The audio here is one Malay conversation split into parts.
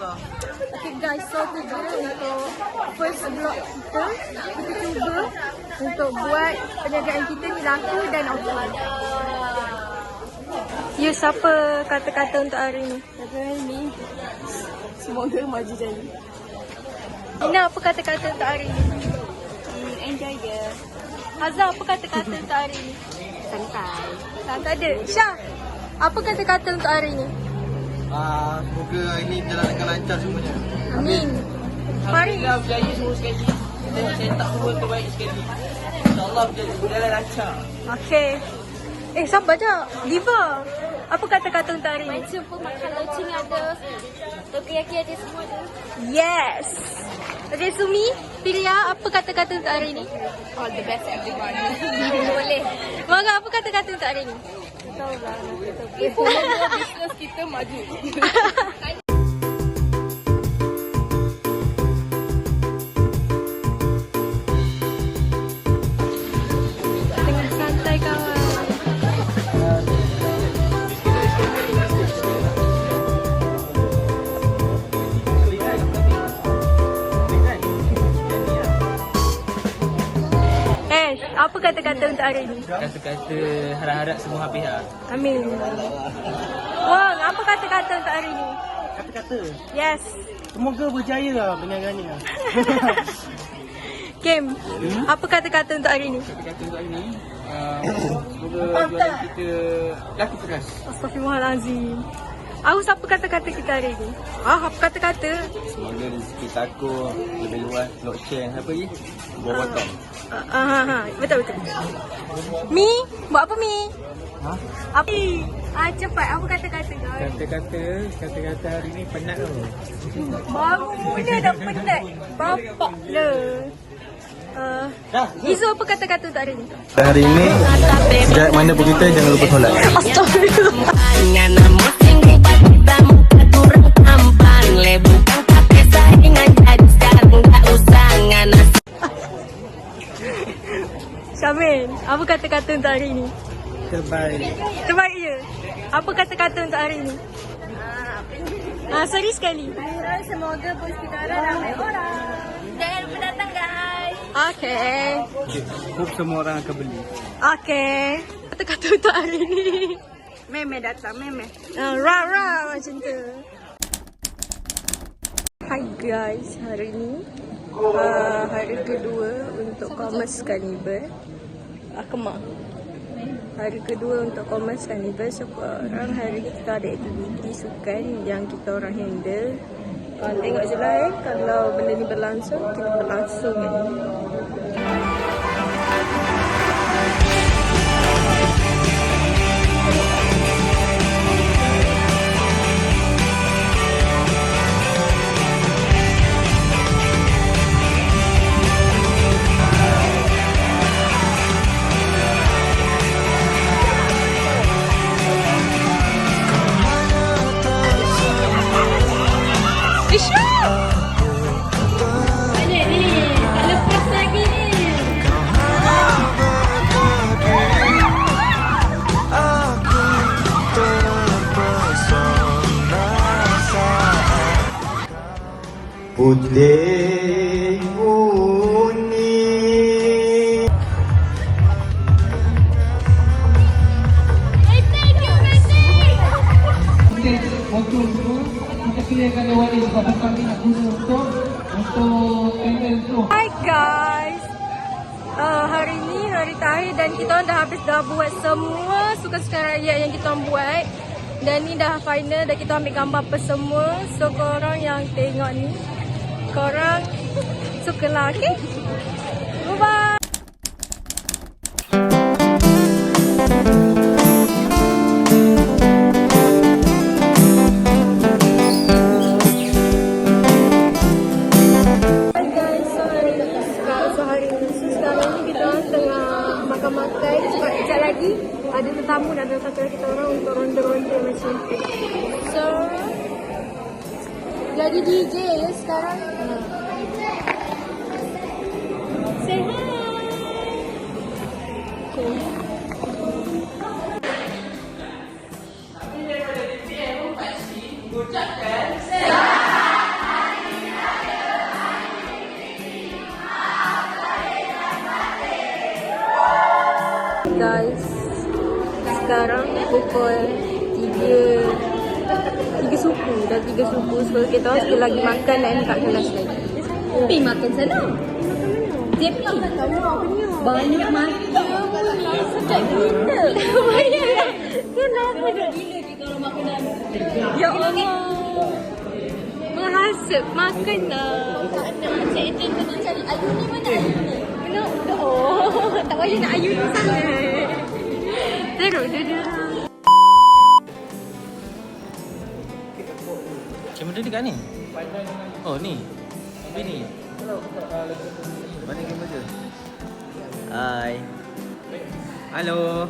Okay guys, so tu je untuk first vlog kita. Kita cuba untuk buat perniagaan kita ni laku dan okey. You siapa kata-kata untuk hari ni? Kata hari ni, semoga maju jadi. Ina apa kata-kata untuk hari ni? Hmm, enjoy je. Hazal apa kata-kata untuk hari ni? Santai. Tak ada. Syah, apa kata-kata untuk hari ni? Ah, semoga ini berjalan lancar semuanya. Amin. Mari. Alhamdulillah berjaya semua sekali. Kita saya tak semua terbaik sekali. InsyaAllah berjaya berjalan lancar. Okay. Eh, sabar je. Diva. Apa kata-kata untuk hari ni? Jumpa makan loceng ada. Teriyaki ada semua tu. Yes. Okay, Sumi, Piria, apa kata-kata untuk hari ni? All the best everyone. Boleh. Mara, apa kata-kata untuk hari ni? Tahu apa kata-kata untuk hari ni? Kata-kata harap-harap semua pihak. Amin. Wong, apa kata-kata untuk hari ni? Kata-kata, Yes. semoga berjaya lah ni. Kim, apa kata-kata untuk hari ni? Kata-kata untuk hari ni, uh, semoga jualan kita laku keras. Astaghfirullahalazim. Aus apa kata-kata kita hari ni? Ah, apa kata-kata? Semoga rezeki taku lebih luas, lock share, apa lagi? Buah potong. Ah, ah, ah, ah. betul betul. Mi, buat apa Mi? Ha? Apa? Ah, cepat. Apa kata-kata guys? Kata-kata, kata-kata hari ni penat tu. Baru mula dah penat. Bapak le. Uh, Izu apa kata-kata untuk hari ni? Hari ini, sejak mana pun kita jangan lupa solat. Astagfirullah. Syamin, apa kata-kata untuk hari ni? Terbaik. Terbaik je. Apa kata-kata untuk hari ni? Ah, sorry sekali. Semoga bos kita ramai orang. Jangan lupa datang guys. Okay. Hope semua orang akan beli. Okay. Kata-kata untuk hari ni. Meme datang, meme. Uh, ra ra macam tu. Hi guys, hari ni uh, hari kedua untuk Commerce Carnival. Uh, Kemak. Hari kedua untuk Commerce Carnival. So korang hari ni kita ada aktiviti sukan yang kita orang handle. Uh, tengok je lah eh, kalau benda ni berlangsung, kita berlangsung kan. Putih kuning Waktu semua, kita clearkan lewat ni sebab bukan ni nak guna untuk untuk panel tu. Hi guys. Uh, hari ni hari terakhir dan kita dah habis dah buat semua sukan-sukan rakyat yang kita buat. Dan ni dah final dan kita ambil gambar apa semua. So korang yang tengok ni, korang tengah makan-makan sebab kejap lagi. Ada tetamu dan ada satu lagi kita orang untuk ronda-ronda macam tu. So, jadi DJ ya sekarang. Say hi. Okay. Guys, sekarang pukul 3 tiga suku dah tiga suku so kita orang sekali lagi makan dan kat kelas lagi. Pergi makan sana. JP. Banyak makan. Sedap gila. Banyak. Kenapa dah gila ni kalau makanan? Ya Allah. Menghasut makan lah. Tak nak macam itu kena cari ayu ni mana ayu ni? Kena oh, tak payah nak ayun sangat. Teruk dia dia. Kamera dia kat ni? Oh ni. Tapi ni. Mana kamera dia? Hai. Halo.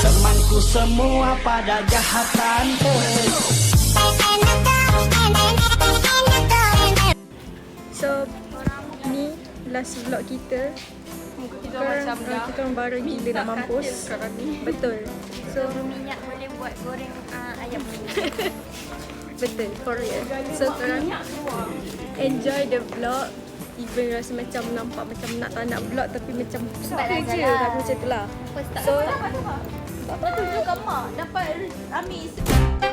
Temanku semua pada jahatan So ni last vlog kita. Kita macam dah kita orang baru gila nak mampus. Betul. So Minyak boleh buat goreng uh, ayam. betul Korea. So korang enjoy the vlog. Even rasa macam nampak macam nak tak nak vlog tapi macam apa dah je jalan. kan macam tu lah. Tak So tunjuk kat mak dapat ambil